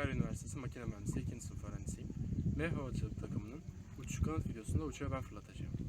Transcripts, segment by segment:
Sakarya Üniversitesi Makine Mühendisliği 2. sınıf öğrencisiyim. Havacılık takımının uçuş kanat videosunda uçağı ben fırlatacağım.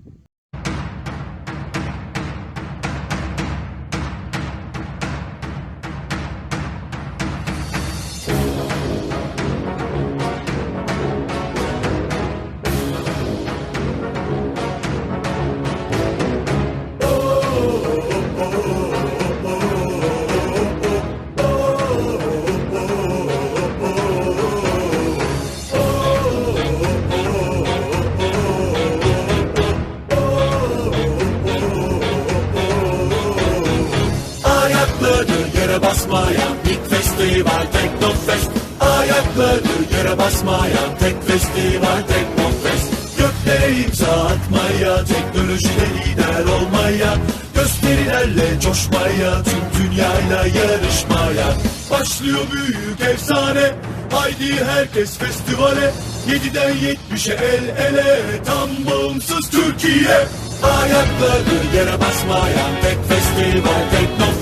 Basmayan Big Festival Teknofest Ayaklardır yere basmayan Tek festival Teknofest Göklere imza atmaya Teknolojide lider olmaya. Gösterilerle coşmaya Tüm dünyayla yarışmaya. Başlıyor büyük efsane Haydi herkes festivale. 7'den 70'e el ele Tam bağımsız Türkiye. Ayaklardır yere basmayan Tek festival Teknofest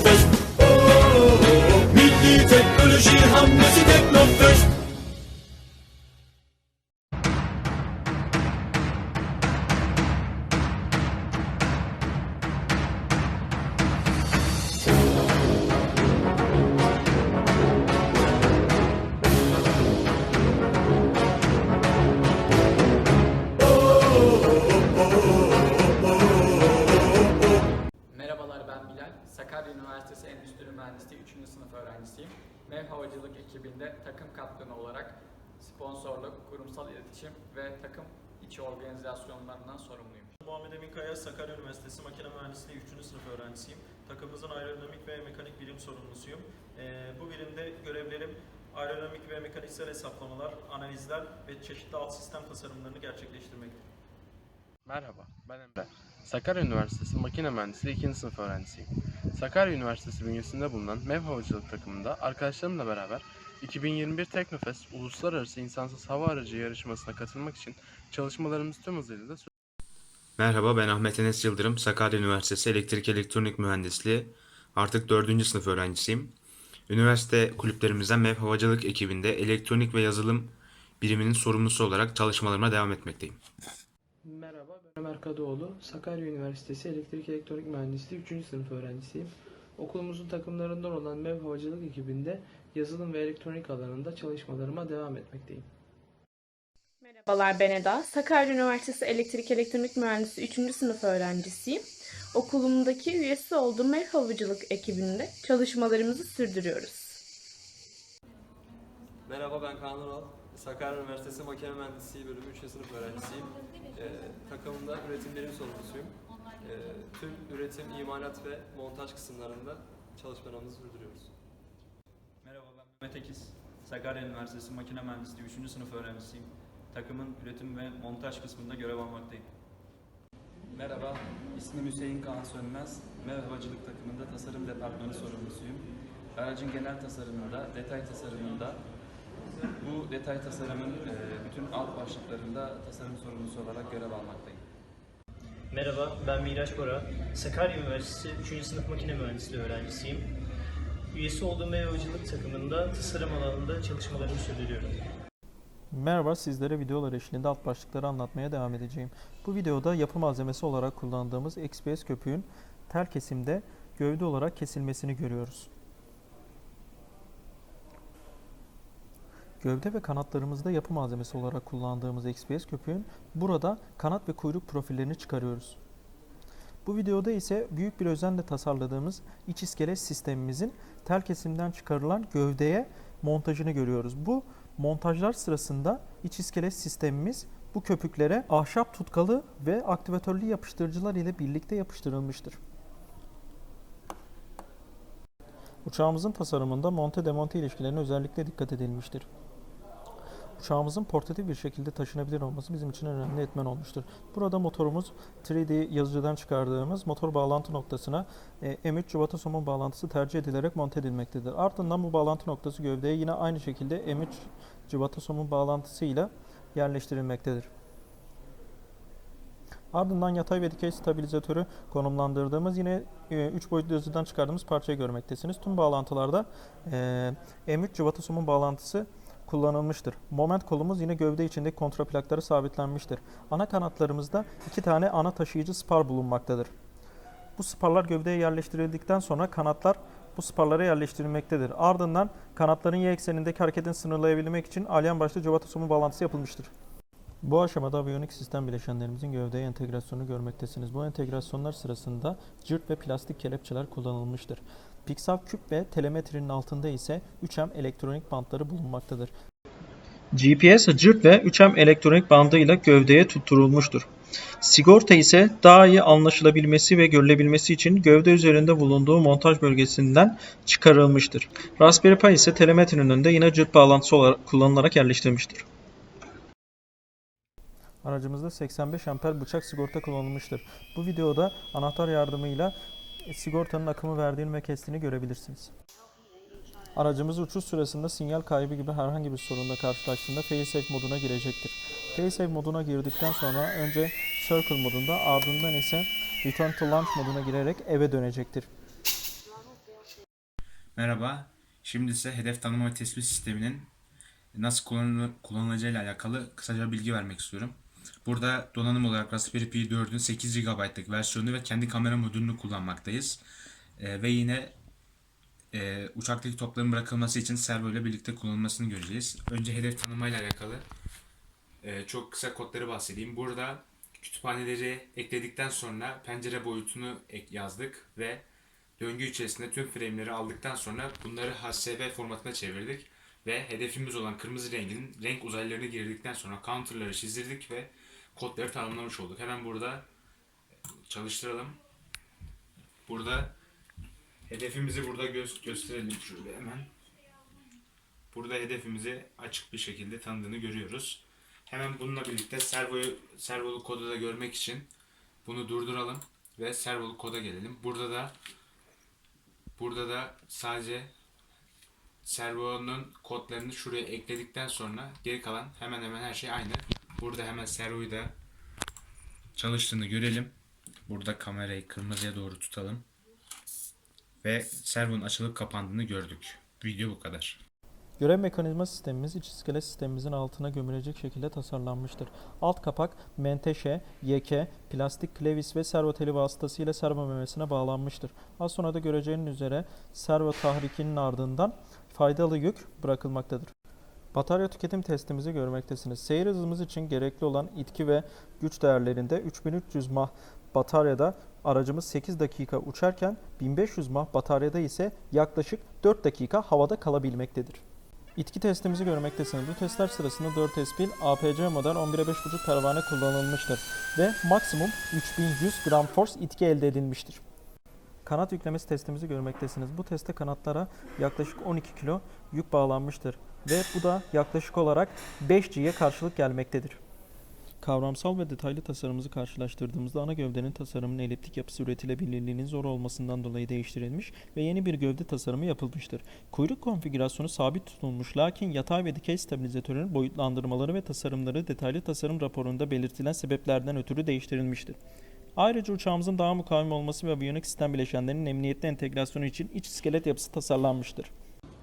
teknoloji hamlesi Mühendisliği 3. sınıf öğrencisiyim. MEV Havacılık ekibinde takım kaptanı olarak sponsorluk, kurumsal iletişim ve takım içi organizasyonlarından sorumluyum. Muhammed Emin Kaya, Sakarya Üniversitesi Makine Mühendisliği 3. sınıf öğrencisiyim. Takımımızın aerodinamik ve mekanik bilim sorumlusuyum. Ee, bu birimde görevlerim aerodinamik ve mekaniksel hesaplamalar, analizler ve çeşitli alt sistem tasarımlarını gerçekleştirmektir. Merhaba, ben Emre. Sakarya Üniversitesi Makine Mühendisliği 2. sınıf öğrencisiyim. Sakarya Üniversitesi bünyesinde bulunan MEV havacılık takımında arkadaşlarımla beraber 2021 Teknofest Uluslararası İnsansız Hava Aracı yarışmasına katılmak için çalışmalarımız tüm hızıyla da Merhaba ben Ahmet Enes Yıldırım. Sakarya Üniversitesi Elektrik Elektronik Mühendisliği artık 4. sınıf öğrencisiyim. Üniversite kulüplerimizden MEV Havacılık ekibinde elektronik ve yazılım biriminin sorumlusu olarak çalışmalarıma devam etmekteyim. Merhaba, Ömer Kadıoğlu. Sakarya Üniversitesi Elektrik Elektronik Mühendisliği 3. sınıf öğrencisiyim. Okulumuzun takımlarından olan MEV Havacılık ekibinde yazılım ve elektronik alanında çalışmalarıma devam etmekteyim. Merhabalar ben Eda. Sakarya Üniversitesi Elektrik Elektronik Mühendisliği 3. sınıf öğrencisiyim. Okulumdaki üyesi olduğum MEV Havacılık ekibinde çalışmalarımızı sürdürüyoruz. Merhaba ben Kaan Ural. Sakarya Üniversitesi Makine Mühendisliği bölümü 3. sınıf öğrencisiyim. Ee, takımında üretim birim sorumlusuyum. Ee, tüm üretim, imalat ve montaj kısımlarında çalışmalarımızı sürdürüyoruz. Merhaba ben Mehmet Ekiz. Sakarya Üniversitesi Makine Mühendisliği 3. sınıf öğrencisiyim. Takımın üretim ve montaj kısmında görev almaktayım. Merhaba, ismim Hüseyin Kaan Sönmez. MEV Havacılık takımında tasarım departmanı sorumlusuyum. Aracın genel tasarımında, detay tasarımında, bu detay tasarımın e, bütün alt başlıklarında tasarım sorumlusu olarak görev almaktayım. Merhaba, ben Miraç Bora. Sakarya Üniversitesi 3. sınıf makine mühendisliği öğrencisiyim. Üyesi olduğum ev havacılık takımında tasarım alanında çalışmalarımı sürdürüyorum. Merhaba sizlere videolar eşliğinde alt başlıkları anlatmaya devam edeceğim. Bu videoda yapı malzemesi olarak kullandığımız XPS köpüğün tel kesimde gövde olarak kesilmesini görüyoruz. Gövde ve kanatlarımızda yapı malzemesi olarak kullandığımız XPS köpüğün burada kanat ve kuyruk profillerini çıkarıyoruz. Bu videoda ise büyük bir özenle tasarladığımız iç iskelet sistemimizin tel kesimden çıkarılan gövdeye montajını görüyoruz. Bu montajlar sırasında iç iskelet sistemimiz bu köpüklere ahşap tutkalı ve aktivatörlü yapıştırıcılar ile birlikte yapıştırılmıştır. Uçağımızın tasarımında monte demonte ilişkilerine özellikle dikkat edilmiştir. Uçağımızın portatif bir şekilde taşınabilir olması bizim için önemli etmen olmuştur. Burada motorumuz 3D yazıcıdan çıkardığımız motor bağlantı noktasına e, M3 cıvata somun bağlantısı tercih edilerek monte edilmektedir. Ardından bu bağlantı noktası gövdeye yine aynı şekilde M3 cıvata somun bağlantısıyla yerleştirilmektedir. Ardından yatay ve dikey stabilizatörü konumlandırdığımız yine 3 boyutlu yazıdan çıkardığımız parçayı görmektesiniz. Tüm bağlantılarda e, M3 cıvata somun bağlantısı kullanılmıştır. Moment kolumuz yine gövde içindeki kontraplaklara sabitlenmiştir. Ana kanatlarımızda iki tane ana taşıyıcı spar bulunmaktadır. Bu sparlar gövdeye yerleştirildikten sonra kanatlar bu sparlara yerleştirilmektedir. Ardından kanatların y eksenindeki hareketini sınırlayabilmek için alyan başlı cıvata somu bağlantısı yapılmıştır. Bu aşamada aviyonik sistem bileşenlerimizin gövdeye entegrasyonu görmektesiniz. Bu entegrasyonlar sırasında cırt ve plastik kelepçeler kullanılmıştır. Piksel küp ve telemetrinin altında ise 3M elektronik bantları bulunmaktadır. GPS cırt ve 3M elektronik bandı ile gövdeye tutturulmuştur. Sigorta ise daha iyi anlaşılabilmesi ve görülebilmesi için gövde üzerinde bulunduğu montaj bölgesinden çıkarılmıştır. Raspberry Pi ise telemetrinin önünde yine cırt bağlantısı olarak kullanılarak yerleştirilmiştir. Aracımızda 85 amper bıçak sigorta kullanılmıştır. Bu videoda anahtar yardımıyla sigortanın akımı verdiğini ve kestiğini görebilirsiniz. Aracımız uçuş sırasında sinyal kaybı gibi herhangi bir sorunla karşılaştığında Failsafe moduna girecektir. Failsafe moduna girdikten sonra önce Circle modunda ardından ise Return to Launch moduna girerek eve dönecektir. Merhaba. Şimdi size hedef tanıma ve tespit sisteminin nasıl kullanıl- kullanılacağı ile alakalı kısaca bilgi vermek istiyorum. Burada donanım olarak Raspberry Pi 4'ün 8 GB'lık versiyonu ve kendi kamera modülünü kullanmaktayız. Ee, ve yine e, uçaktaki topların bırakılması için servo ile birlikte kullanılmasını göreceğiz. Önce hedef tanıma ile alakalı e, çok kısa kodları bahsedeyim. Burada kütüphaneleri ekledikten sonra pencere boyutunu yazdık ve döngü içerisinde tüm frame'leri aldıktan sonra bunları HSV formatına çevirdik ve hedefimiz olan kırmızı rengin renk uzaylarını girdikten sonra counter'ları çizdirdik ve kodları tanımlamış olduk. Hemen burada çalıştıralım. Burada hedefimizi burada gö- gösterelim şöyle hemen. Burada hedefimizi açık bir şekilde tanıdığını görüyoruz. Hemen bununla birlikte servoyu servolu kodu da görmek için bunu durduralım ve servolu koda gelelim. Burada da burada da sadece servonun kodlarını şuraya ekledikten sonra geri kalan hemen hemen her şey aynı. Burada hemen servoyu da çalıştığını görelim. Burada kamerayı kırmızıya doğru tutalım. Ve servonun açılıp kapandığını gördük. Video bu kadar. Görev mekanizma sistemimiz iç iskelet sistemimizin altına gömülecek şekilde tasarlanmıştır. Alt kapak menteşe, yeke, plastik klevis ve servo teli vasıtasıyla servo memesine bağlanmıştır. Az sonra da göreceğiniz üzere servo tahrikinin ardından faydalı yük bırakılmaktadır. Batarya tüketim testimizi görmektesiniz. Seyir hızımız için gerekli olan itki ve güç değerlerinde 3300 mAh bataryada aracımız 8 dakika uçarken 1500 mAh bataryada ise yaklaşık 4 dakika havada kalabilmektedir. İtki testimizi görmektesiniz. Bu testler sırasında 4 spil APC model 11'e 5.5 pervane kullanılmıştır ve maksimum 3100 gram force itki elde edilmiştir. Kanat yüklemesi testimizi görmektesiniz. Bu teste kanatlara yaklaşık 12 kilo yük bağlanmıştır ve bu da yaklaşık olarak 5G'ye karşılık gelmektedir. Kavramsal ve detaylı tasarımımızı karşılaştırdığımızda ana gövdenin tasarımının eliptik yapısı üretilebilirliğinin zor olmasından dolayı değiştirilmiş ve yeni bir gövde tasarımı yapılmıştır. Kuyruk konfigürasyonu sabit tutulmuş lakin yatay ve dikey stabilizatörün boyutlandırmaları ve tasarımları detaylı tasarım raporunda belirtilen sebeplerden ötürü değiştirilmiştir. Ayrıca uçağımızın daha mukavim olması ve aviyonik sistem bileşenlerinin emniyetli entegrasyonu için iç iskelet yapısı tasarlanmıştır.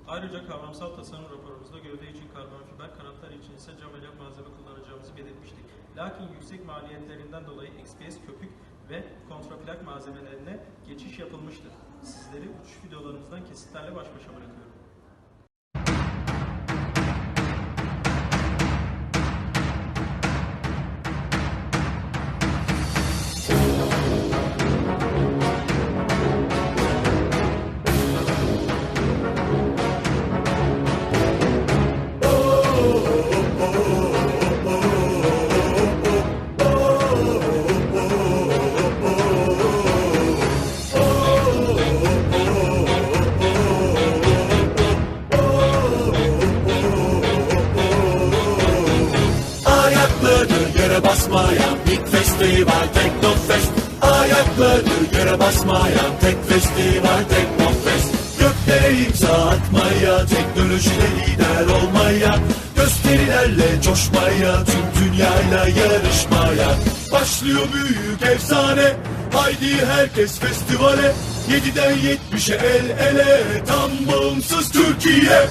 Ayrıca kavramsal tasarım raporumuzda gövde için karbon fiber, kanatlar için ise cam elyaf malzeme kullanacağımızı belirtmiştik. Lakin yüksek maliyetlerinden dolayı XPS köpük ve kontraplak malzemelerine geçiş yapılmıştır. Sizleri uçuş videolarımızdan kesitlerle baş başa bırakıyorum. Festival Teknofest Ayakları yere basmayan tek festival Teknofest Göklere imza atmaya Teknolojide lider olmaya Gösterilerle coşmaya Tüm dünyayla yarışmaya. Başlıyor büyük efsane Haydi herkes festivale. 7'den 70'e el ele Tam bağımsız Türkiye